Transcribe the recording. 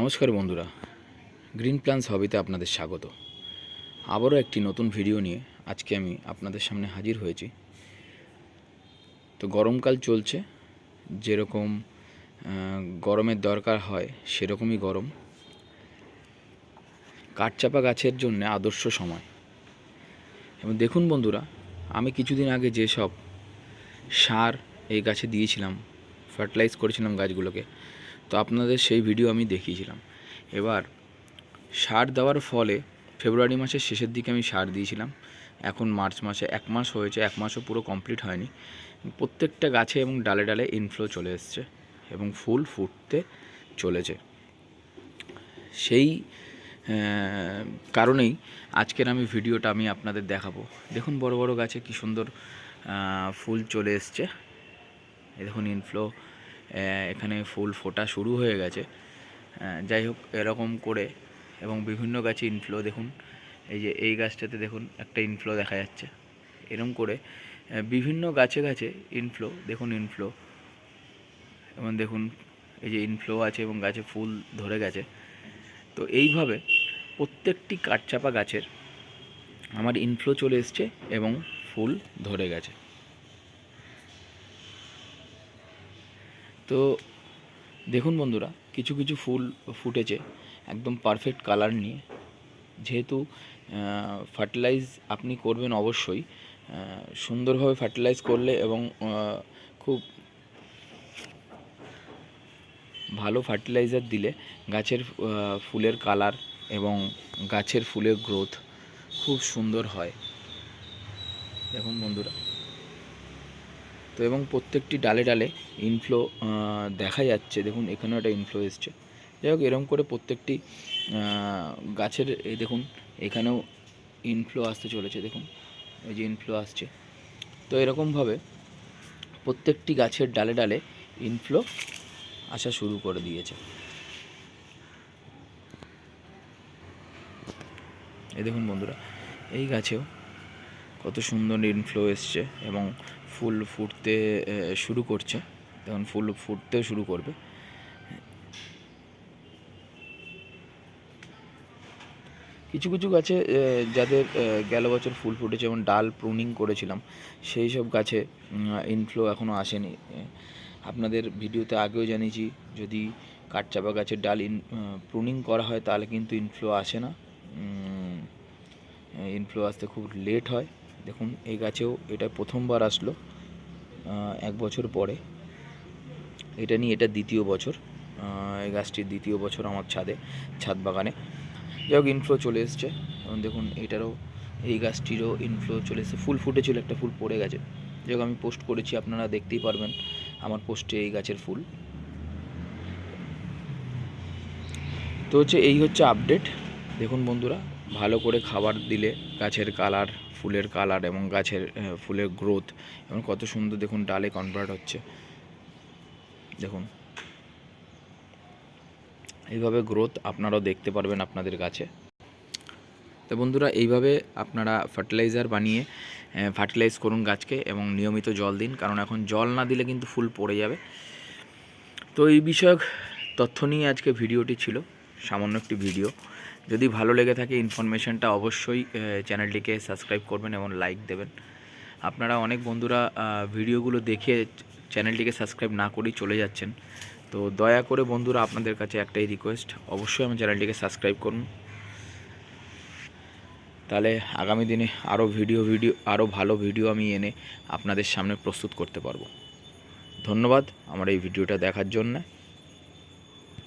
নমস্কার বন্ধুরা, green plans হবিতে আপনাদের স্বাগত। আবারও একটি নতুন ভিডিও নিয়ে আজকে আমি আপনাদের সামনে হাজির হয়েছি। তো গরমকাল চলছে, যেরকম গরমের দরকার হয় সেরকমই গরম। কাঠচাপা গাছের জন্য আদর্শ সময়। এবং দেখুন বন্ধুরা, আমি কিছুদিন আগে যেসব সার এই গাছে দিয়েছিলাম, ফার্টিলাইজ করেছিলাম গাছগুলোকে তো আপনাদের সেই ভিডিও আমি দেখিয়েছিলাম। এবার সার দেওয়ার ফলে ফেব্রুয়ারি মাসের শেষের দিকে আমি সার দিয়েছিলাম। এখন মার্চ মাসে এক মাস হয়েছে, এক মাসও পুরো কমপ্লিট হয়নি। প্রত্যেকটা গাছে এবং ডালে ডালে ইনফ্লো চলে এসছে এবং ফুল ফুটতে চলেছে। সেই কারণেই আজকের আমি ভিডিওটা আমি আপনাদের দেখাবো। দেখুন বড় বড় গাছে কি সুন্দর ফুল চলে এসছে। দেখুন ইনফ্লো এখানে ফুল ফোটা শুরু হয়ে গেছে। যাই হোক, এরকম করে এবং বিভিন্ন গাছে ইনফ্লো দেখুন। এই যে এই গাছটাতে দেখুন, একটা ইনফ্লো দেখা যাচ্ছে। এরকম করে বিভিন্ন গাছে গাছে ইনফ্লো দেখুন ইনফ্লো এবং দেখুন, এই যে ইনফ্লো আছে এবং গাছে ফুল ধরে গেছে। তো এইভাবে প্রত্যেকটি কাঠচাপা গাছের আমার ইনফ্লো চলে এসছে এবং ফুল ধরে গেছে। তো দেখুন বন্ধুরা, কিছু কিছু ফুল ফুটেছে একদম পারফেক্ট কালার নিয়ে। যেহেতু ফার্টিলাইজ আপনি করবেন অবশ্যই সুন্দরভাবে ফার্টিলাইজ করলে এবং খুব ভালো ফার্টিলাইজার দিলে গাছের ফুলের কালার এবং গাছের ফুলের গ্রোথ খুব সুন্দর হয়। দেখুন বন্ধুরা। তো এবং প্রত্যেকটি ডালে ডালে ইনফ্লো দেখা যাচ্ছে। দেখুন, এখানেও একটা ইনফ্লো এসছে। যাই হোক এরকম করে প্রত্যেকটি গাছের, এই দেখুন, এখানেও ইনফ্লো আসতে চলেছে। দেখুন, এই যে ইনফ্লো আসছে। তো এরকমভাবে প্রত্যেকটি গাছের ডালে ডালে ইনফ্লো আসা শুরু করে দিয়েছে। এই দেখুন বন্ধুরা, এই গাছেও কত সুন্দর ইনফ্লো এসছে এবং ফুল ফুটতে শুরু করছে। তখন ফুল ফুটতেও শুরু করবে। কিছু কিছু গাছে যাদের গেল বছর ফুল ফুটেছে যেমন ডাল প্রুনিং করেছিলাম, সেই সব গাছে ইনফ্লো এখনও আসেনি। আপনাদের ভিডিওতে আগেও জানিয়েছি, যদি কাঠচাপা গাছের ডাল ইন প্রুনিং করা হয়, তাহলে কিন্তু ইনফ্লো আসে না। ইনফ্লো আসতে খুব লেট হয়। দেখুন, এই গাছেও এটা প্রথমবার আসলো এক বছর পরে। এটা নিয়ে এটা দ্বিতীয় বছর এই গাছটির দ্বিতীয় বছর আমার ছাদে, ছাদ বাগানে। যাই হোক ইনফ্লো চলে এসছে। দেখুন, এটারও, এই গাছটিরও ইনফ্লো চলে এসেছে। ফুল ফুটেছিল, একটা ফুল পড়ে গেছে। যাই হোক, আমি পোস্ট করেছি, আপনারা দেখতেই পারবেন আমার পোস্টে এই গাছের ফুল। তো হচ্ছে, এই হচ্ছে আপডেট দেখুন বন্ধুরা, ভালো করে খাবার দিলে গাছের কালার, ফুলের কালার এবং গাছের ফুলের গ্রোথ এবং কত সুন্দর দেখুন ডালে কনভার্ট হচ্ছে। দেখুন। এইভাবে গ্রোথ আপনারাও দেখতে পারবেন আপনাদের গাছে। তো বন্ধুরা, এইভাবে আপনারা ফার্টিলাইজার বানিয়ে ফার্টিলাইজ করুন গাছকে এবং নিয়মিত জল দিন, কারণ এখন জল না দিলে কিন্তু ফুল পড়ে যাবে। তো এই বিষয়ক তথ্য নিয়ে আজকে ভিডিওটি ছিল, সামান্য একটি ভিডিও। যদি ভালো লেগে থাকে ইনফরমেশনটা অবশ্যই চ্যানেলটিকে সাবস্ক্রাইব করবেন এবং লাইক দেবেন। আপনারা অনেক বন্ধুরা ভিডিওগুলো দেখে চ্যানেলটিকে সাবস্ক্রাইব না করেই চলে যাচ্ছেন। তো দয়া করে বন্ধুরা, আপনাদের কাছে একটাই রিকোয়েস্ট অবশ্যই আমার চ্যানেলটিকে সাবস্ক্রাইব করুন। তাহলে আগামী দিনে আরও ভিডিও ভিডিও আরও ভালো ভিডিও আমি এনে আপনাদের সামনে প্রস্তুত করতে পারব। ধন্যবাদ আমার এই ভিডিওটা দেখার জন্য।